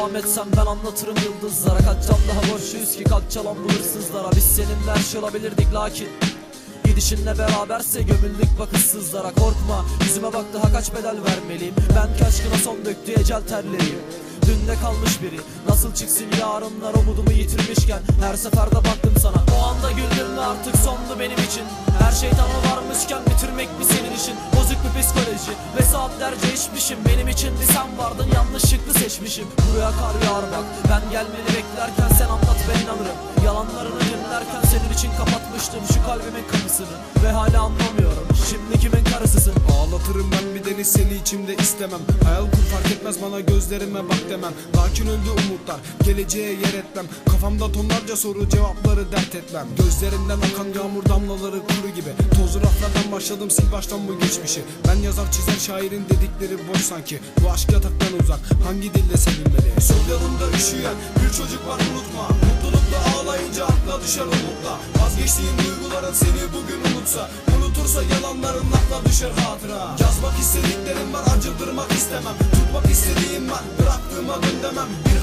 devam etsem ben anlatırım yıldızlara. Kaç daha borçluyuz ki? Kaç çalan bu hırsızlara? Biz seninle her şey olabilirdik lakin Gidişinle beraberse gömüldük bakışsızlara. Korkma yüzüme bak daha kaç bedel vermeliyim? Ben ki aşkına son döktü ecel terleriyim Dünde kalmış biri. Nasıl çıksın yarınlar umudumu yitirmişken? Her seferde baktım sana. O anda güldüm artık sondu benim için. Her şey tamam varmışken içmişim Benim için bir sen vardın yanlışlıkla seçmişim. Buraya kar yağar bak Ben gelmeni beklerken sen anlat ben inanırım. Yalanlarını dinlerken senin için kapatmıştım Şu kalbimin kapısını Ve hala anlamıyorum Şimdi kimin karısısın? Ağlatırım ben bir deniz seni içimde istemem. Hayal kur fark etmez bana gözlerime bak demem. Lakin öldü umutlar geleceğe yer etmem. Kafamda tonlarca soru cevapları dert etmem. Gözlerimden akan yağmur damlaları raflardan başladım sil baştan bu geçmişi. Ben yazar çizer şairin dedikleri boş sanki. Bu aşk yataktan uzak hangi dille sevilmeli? Sol yanımda üşüyen bir çocuk var unutma. Mutlulukla ağlayınca akla düşer umutla. Vazgeçtiğin duyguların seni bugün unutsa Unutursa yalanların akla düşer hatıra. Yazmak istediklerim var acıdırmak istemem. Tutmak istediğim var bıraktığıma dön demem. Bir